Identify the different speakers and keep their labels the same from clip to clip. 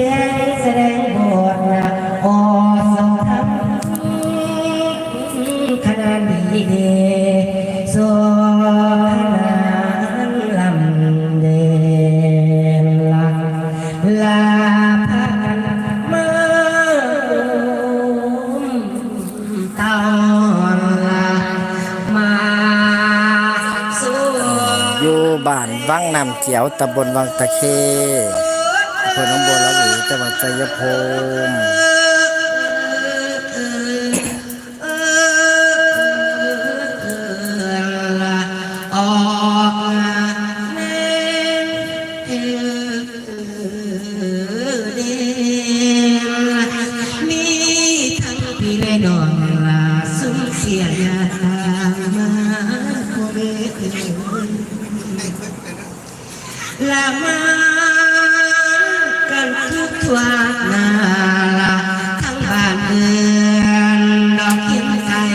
Speaker 1: ชี้แจงแสดงบทนะอสมทำขนาดดีเดโซนลำเดลาลาพันมาตอนละมาสู่
Speaker 2: อยู่บ้านวังน้ำเขียวตำบลวังตะเค อำเภอหนองบัวละหวีจังหวัดชัยภูมิ
Speaker 1: ออกเออเดมีทั้งพี่และน้องลาสุ่มเสียยา วนาลาทั้งบ้านเมืองดอกเขียนไทย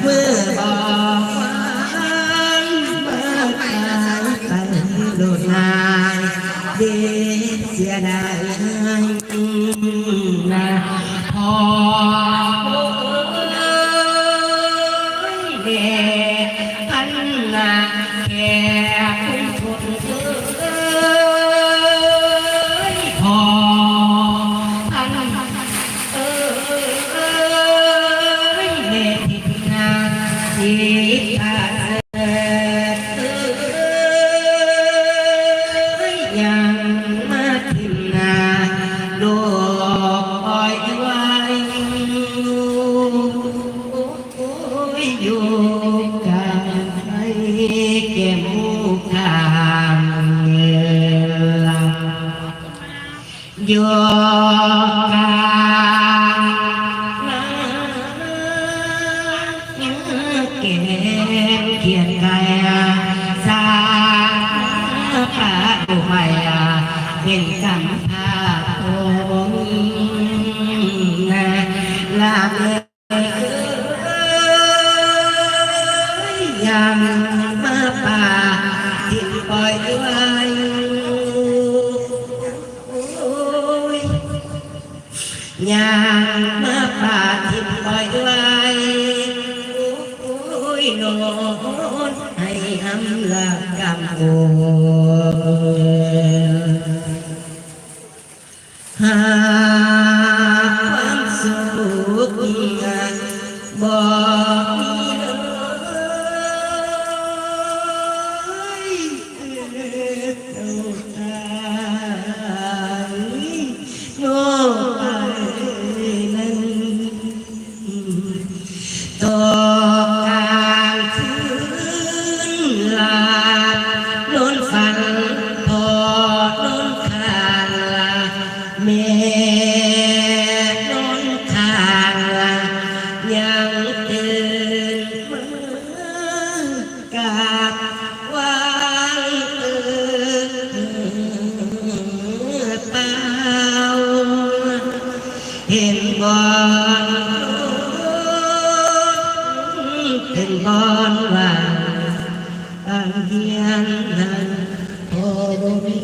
Speaker 1: เมื่อบอกวันเมื่อไปไปโดดนายเดเสียดายนะพอเด ลาโน้นฝันพอโน้นคานลาแม่โน้นคานลายังตื่นมากาบไหว้เอ่ยเปล่าเห็นบอนถึงบอนว่า เฮียนนั้นพอบ่มี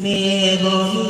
Speaker 1: แม่บ่มี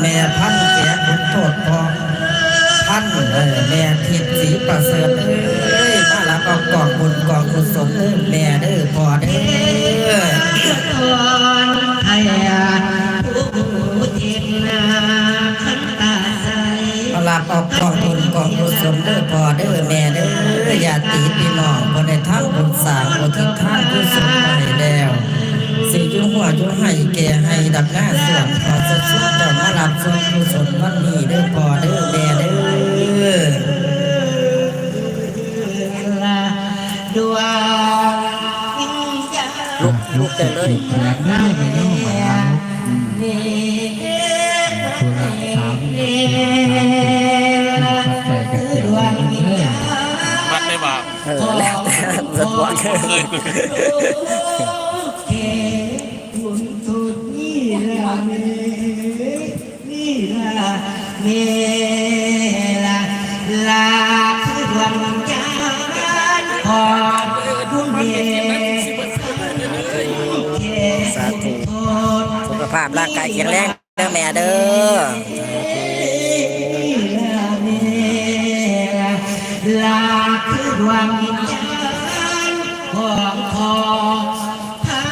Speaker 1: แม่พันแก่
Speaker 2: คุณโทษพอพันเออแม่ทิพย์สีประเสริฐเอ้ยมารับเอากองบุญกองกุศลเด้อแม่เด้อพ่อเด้อ
Speaker 1: ทอนไทยผู้เทนาขันตาใส
Speaker 2: มารับเอากองบุญกองกุศลเด้อพ่อเด้อแม่เด้ออย่าตีพี่น้องบ่ได้ทำบุญสางบ่ที่ท่านกุศลไปแล้วสิอยุ่หัวอยุ่ให้แก่ให้ดับหน้าส่วนขอสดสุดจะมารับ ลุกลุกได้เลย
Speaker 3: แขนได้ไหมเนาะหมาเนาะตัวละสามใส่กระเทียมเลย
Speaker 4: มัดได้บาป
Speaker 2: เออแล้วแต่สะดวก
Speaker 4: เภา
Speaker 2: พร่างกายแข็งแรงเด้อแม่เด้อ
Speaker 1: ลาคือดวงวิญญาณของพ่อท่า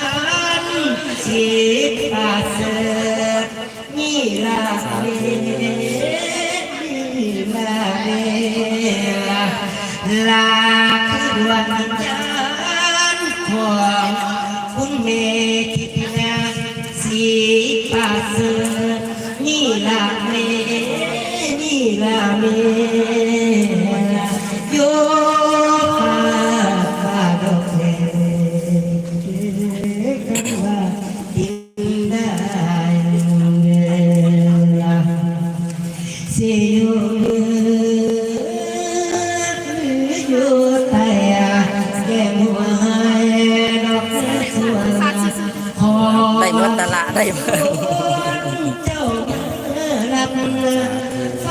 Speaker 1: นสิ เมโยฟาฟาดอกเดกันว่าดินได้เวลาเสียอยู่ไตาแก้มหัวให้ดอกสวยหอม
Speaker 2: ได้เงินตละได้เงิน
Speaker 1: เจ้ารับ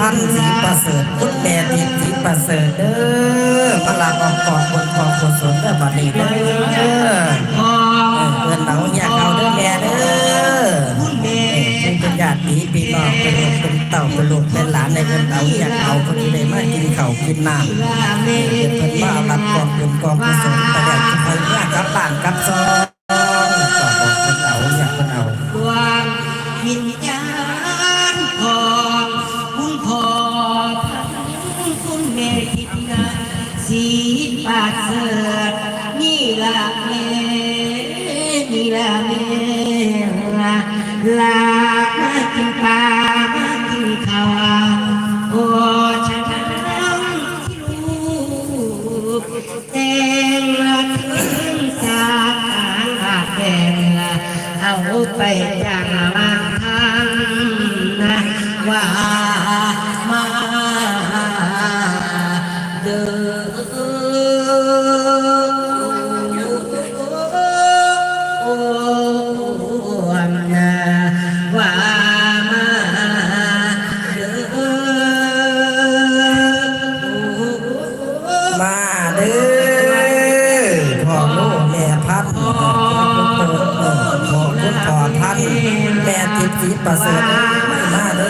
Speaker 1: พ่อพัน
Speaker 2: สี
Speaker 1: ประเส
Speaker 2: ริฐคุณแม่ทิพย์สีประเสริฐเด้อมารับเอากองบุญกองกุศลเด้อบัดนี้เด้อเพื่อนเราอยากเอาเด้อแม่เด้อเป็นญาติพี่น้องเป็นลูกเป็นเต่าเป็นลูกเป็นหลานในเงินเอาอยากเอาคนที่ได้มากินเข้ากินน้ำ
Speaker 1: ว่าแม่
Speaker 2: เพิ่นมารับกองบุญกองกุศ เอ
Speaker 1: สีป
Speaker 2: ระเสริฐไม่มาเล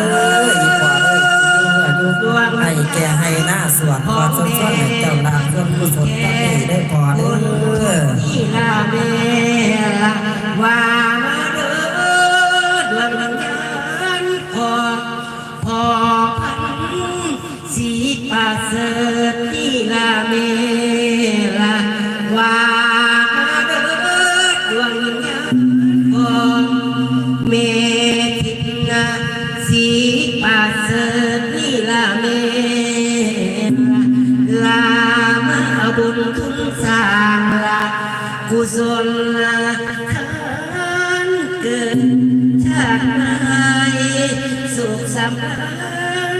Speaker 2: ยอีกว่าเลยให้แกให้หน้าสวนความสนๆเจ้านา
Speaker 1: งเพื่อนผู้สน นชาติไทยสุขสำราญ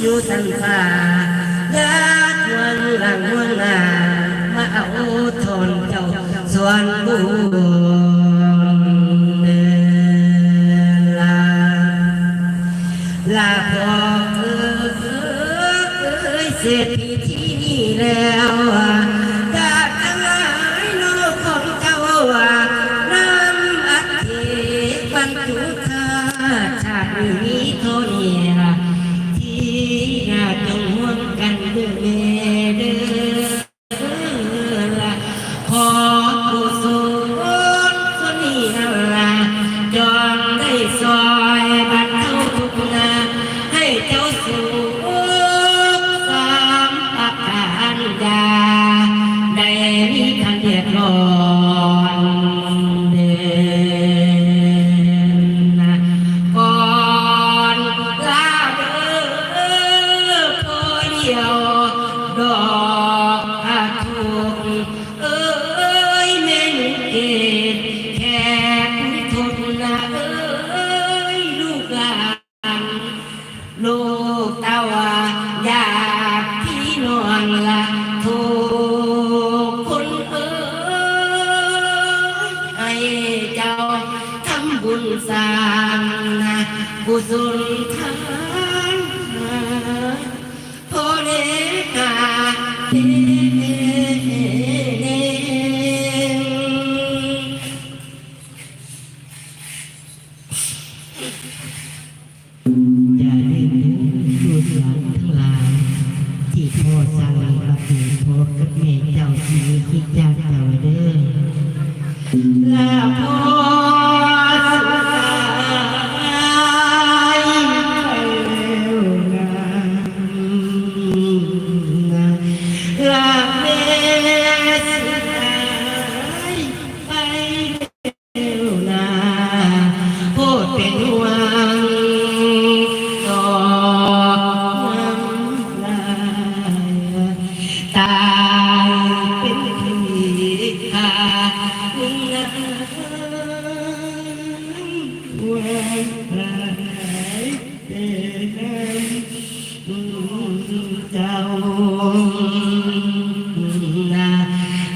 Speaker 1: อยู่ทั้งฝ่าญาติวันหลังวันหน้ามาเอาทนเจ้าส่วนบุญ ลูกตาวายากที่นวองละทุกคนเออให้เจ้าทำบุญสร้างนะบุญลทานโพเลกาเอ สร้างรับผิดชกเมเจ้าชีวิตที่เจ้าเจ้าเด้อ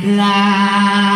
Speaker 1: la